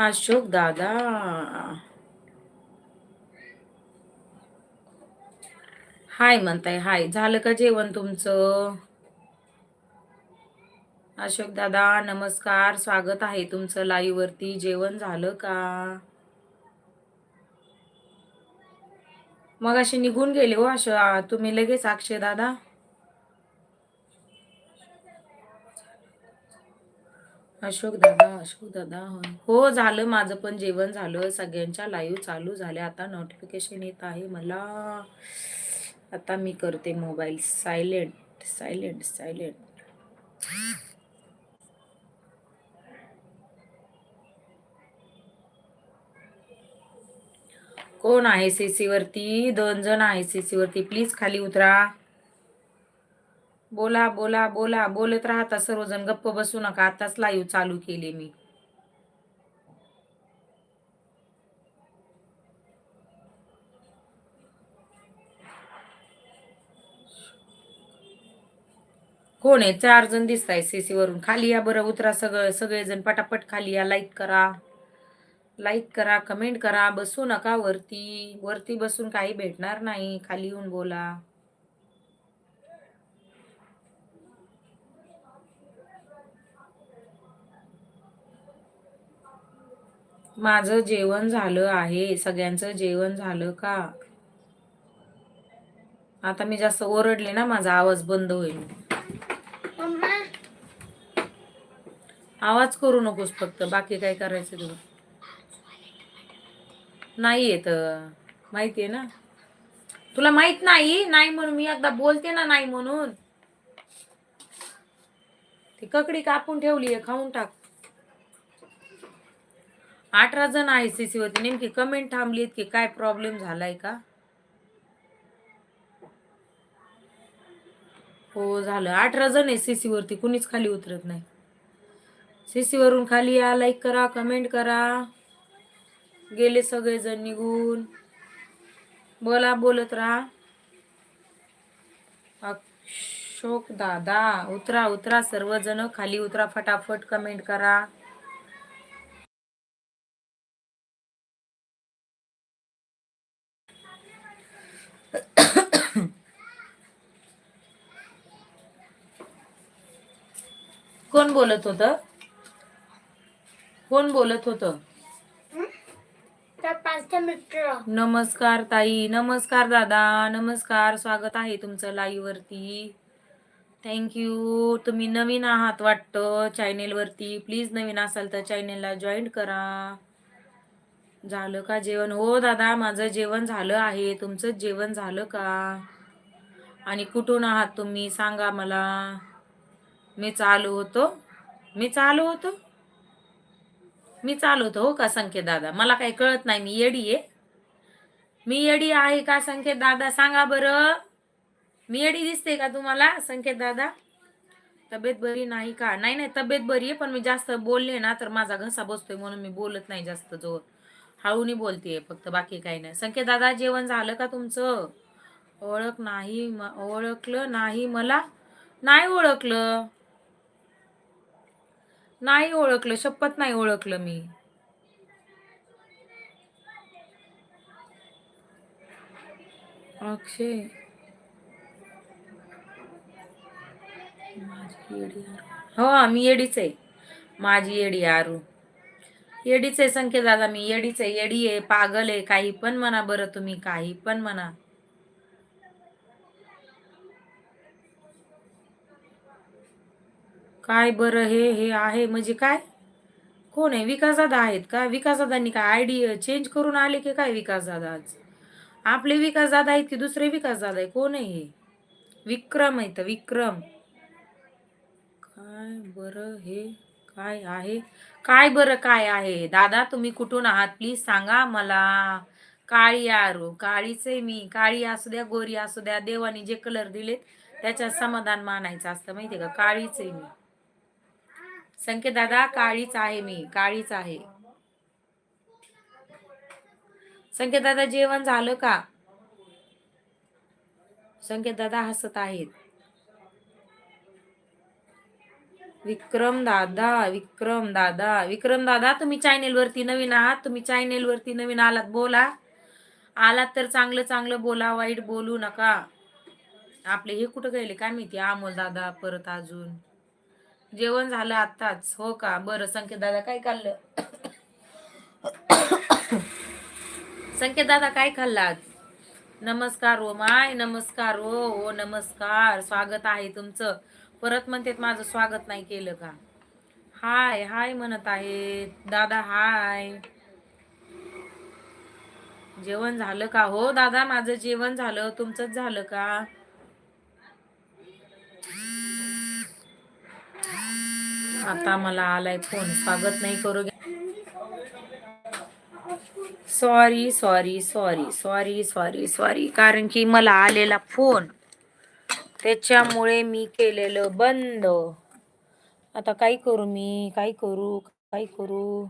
अशोक दादा. हाय म्हणताय हाय. झालं का जेवण तुमचं? अशोक दादा नमस्कार. स्वागत आहे तुमचं लाईव्ह वरती. जेवण झालं का? मग असे निघून गेले हो अश. तुम्ही लगेच अक्षय दादा? अशोक दादा. अशोक दादा हो झालं माझं पण जेवण झालं. सगळ्यांच्या लाईव्ह चालू झाल्या. आता नोटिफिकेशन येत आहे मला. आता मी करते मोबाईल सायलेंट सायलेंट सायलेंट कोण आहे सीसी वरती? दोन जण आहे सीसी वरती. प्लीज खाली उतरा. बोला बोला बोला. बोलत राहता सर्वजण गप्प बसू नका. आताच लाईव्ह चालू केले मी. कोण आहे? चार जण दिसत सीसी वरून. खाली या बरं उतरा सगळं सगळेजण पटापट खाली या. लाईक करा. लाईक करा कमेंट करा. बसू नका वरती. वरती बसून काही भेटणार नाही. खाली येऊन बोला. माझं जेवण झालं आहे. सगळ्यांचं जेवण झालं का? आता मी जास्त ओरडले ना माझा आवाज बंद होईल. आवाज करू नकोस फक्त बाकी काय करायचं तुला? नाही येत माहितीये ना? तुला माहीत नाही? नाही म्हणून मी एकदा बोलते ना नाही म्हणून. ती ककडी कापून ठेवली आहे खाऊन टाक. अठरा जण आहे सीसी वरती. नेमकी कमेंट थांबलीत की काय प्रॉब्लेम झालाय का? हो झालं. अठरा जण आहे सीसी वरती. कुणीच खाली उतरत नाही. सीसी वरून खाली या लाईक करा कमेंट करा. गेले सगळेजण निघून. बोला बोलत राहा. अशोक दादा उतरा उतरा सर्वजण. खाली उतरा फटाफट कमेंट करा. कोण बोलत होतं? कोण बोलत होत? नमस्कार ताई. नमस्कार दादा. नमस्कार. स्वागत आहे तुमचं लाईव्ह वरती. थँक्यू तुम्ही नवीन आहात वाटतं चॅनेल वरती. प्लीज नवीन असाल तर चॅनेलला जॉईन करा. झालं का जेवण? हो दादा माझं जेवण झालं आहे. तुमचं जेवण झालं का? आणि कुठून आहात तुम्ही? सांगा मला. मी चालू होतो. मी चालू होतो? मी चालवतो हो का संकेत दादा? मला काही कळत नाही मी येडी आहे. मी येडी आहे का संकेत दादा? सांगा बरं. मी येडी दिसते का तुम्हाला संकेत दादा? तब्येत बरी नाही का? नाही नाही तब्येत बरी आहे पण मी जास्त बोलले ना तर माझा घसा बसतोय म्हणून मी बोलत नाही जास्त जोर. हळूनी बोलतेय फक्त बाकी काही नाही. संकेत दादा जेवण झालं का तुमचं? ओळख नाही ओळखलं नाही मला? नाही ओळखलं. नाही ओळखलं शपथ नाही ओळखलं मी. अक्षय. माझी हो मी येडीच आहे. माझी येडी आरू. येडीच आहे संख्या दादा मी येडीच आहे. येडी आहे पागल आहे काही पण म्हणा बरं तुम्ही काही पण म्हणा. काय बरं हे हे आहे म्हणजे काय? कोण आहे? विकासदादा आहेत का? विकास दादांनी काय आयडी चेंज करून आले की काय विकासदादा आज? आपले विकासदादा आहेत की दुसरे विकासदादा आहे कोण आहे हे? विक्रम आहेत विक्रम. काय बरं हे? काय आहे? काय बरं काय आहे दादा तुम्ही कुठून आहात? प्लीज सांगा मला. काळी आरू काळीच आहे मी. काळी असू द्या गोरी असू द्या देवाने जे कलर दिलेत त्याच्यात समाधान मानायचं असतं माहितीये का? काळीच आहे मी. संकेत दादा काळीच आहे मी काळीच आहे. संकेत दादा जेवण झालं का? संकेत दादा हसत आहेत. विक्रम दादा विक्रम दादा विक्रम दादा तुम्ही चॅनेल वरती नवीन आहात तुम्ही चॅनेल वरती नवीन आलात बोला. आलात तर चांगलं चांगलं बोला वाईट बोलू नका. आपले हे कुठं गेले? काय माहिती? अमोल दादा परत अजून. जेवण झालं आत्ताच. हो का? बरं संकेत दादा काय खाल्लं? संकेत दादा काय खाल्लात नमस्कार ओ माय नमस्कार ओ ओ नमस्कार. स्वागत आहे तुमचं. परत म्हणतात माझं स्वागत नाही केलं का? हाय हाय म्हणत आहेत. दादा हाय. जेवण झालं का? हो दादा माझं जेवण झालं. तुमचंच झालं का? आता मला आलाय फोन. स्वागत नाही करू sorry sorry sorry sorry sorry sorry कारण की मला आलेला फोन. त्याच्यामुळे मी केलेलं बंद. आता काय करू मी? काय करू? काय करू?